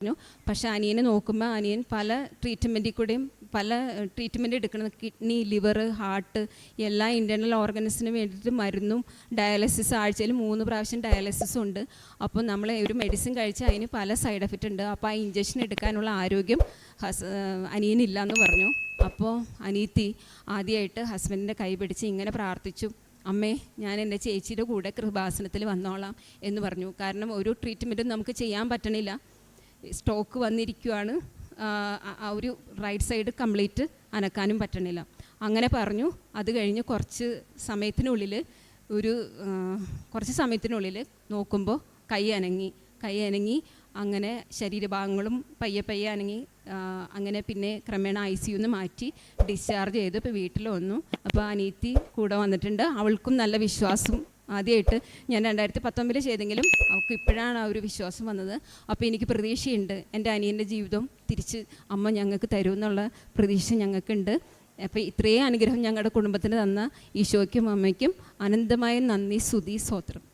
പറഞ്ഞു. പക്ഷെ അനിയനെ നോക്കുമ്പോൾ അനിയൻ പല ട്രീറ്റ്മെന്റിൽ കൂടെയും പല ട്രീറ്റ്മെന്റ് എടുക്കുന്നത് കിഡ്നി ലിവർ ഹാർട്ട് എല്ലാ ഇന്റേർണൽ ഓർഗൻസിന് വേണ്ടിയിട്ട് മരുന്നും ഡയാലിസിസ് ആഴ്ചയിൽ മൂന്ന് പ്രാവശ്യം ഡയാലിസിസും ഉണ്ട്. അപ്പോൾ നമ്മൾ ഒരു മെഡിസിൻ കഴിച്ച് അതിന് പല സൈഡ് എഫക്റ്റ് ഉണ്ട്. അപ്പോൾ ആ ഇഞ്ചക്ഷൻ എടുക്കാനുള്ള ആരോഗ്യം ഹസ് അനിയനില്ല എന്ന് പറഞ്ഞു. അപ്പോൾ അനീത്തി ആദ്യമായിട്ട് ഹസ്ബൻഡിന്റെ കൈ പിടിച്ച് ഇങ്ങനെ പ്രാർത്ഥിച്ചു. അമ്മേ ഞാൻ എന്റെ ചേച്ചിയുടെ കൂടെ കൃപാസനത്തിൽ വന്നോളാം എന്ന് പറഞ്ഞു. കാരണം ഒരു ട്രീറ്റ്മെന്റും നമുക്ക് ചെയ്യാൻ പറ്റണില്ല. സ്റ്റോക്ക് വന്നിരിക്കുവാണ്. ആ, ഒരു റൈറ്റ് സൈഡ് കംപ്ലീറ്റ് അനക്കാനും പറ്റണില്ല. അങ്ങനെ പറഞ്ഞു. അത് കഴിഞ്ഞ് കുറച്ച് സമയത്തിനുള്ളിൽ ഒരു കുറച്ച് സമയത്തിനുള്ളിൽ നോക്കുമ്പോൾ കൈ അനങ്ങി. കൈ അനങ്ങി അങ്ങനെ ശരീരഭാഗങ്ങളും പയ്യെ പയ്യെ അനങ്ങി. അങ്ങനെ പിന്നെ ക്രമേണ ഐ സി യുന്ന് മാറ്റി ഡിസ്ചാർജ് ചെയ്ത്. ഇപ്പോൾ വീട്ടിൽ വന്നു. അപ്പോൾ അനീത്തി കൂടെ വന്നിട്ടുണ്ട്. അവൾക്കും നല്ല വിശ്വാസം ആദ്യമായിട്ട് ഞാൻ രണ്ടായിരത്തി പത്തൊമ്പതിൽ ചെയ്തെങ്കിലും അവൾക്ക് ഇപ്പോഴാണ് ആ ഒരു വിശ്വാസം വന്നത്. അപ്പോൾ എനിക്ക് പ്രതീക്ഷയുണ്ട്. എന്റെ അനിയന്റെ ജീവിതം തിരിച്ച് അമ്മ ഞങ്ങൾക്ക് തരുമെന്നുള്ള പ്രതീക്ഷ ഞങ്ങൾക്കുണ്ട്. അപ്പോൾ ഇത്രയും അനുഗ്രഹം ഞങ്ങളുടെ കുടുംബത്തിന് തന്ന ഈശോയ്ക്കും അമ്മയ്ക്കും. അനന്തമായ നന്ദി സ്തുതി സ്തോത്രം.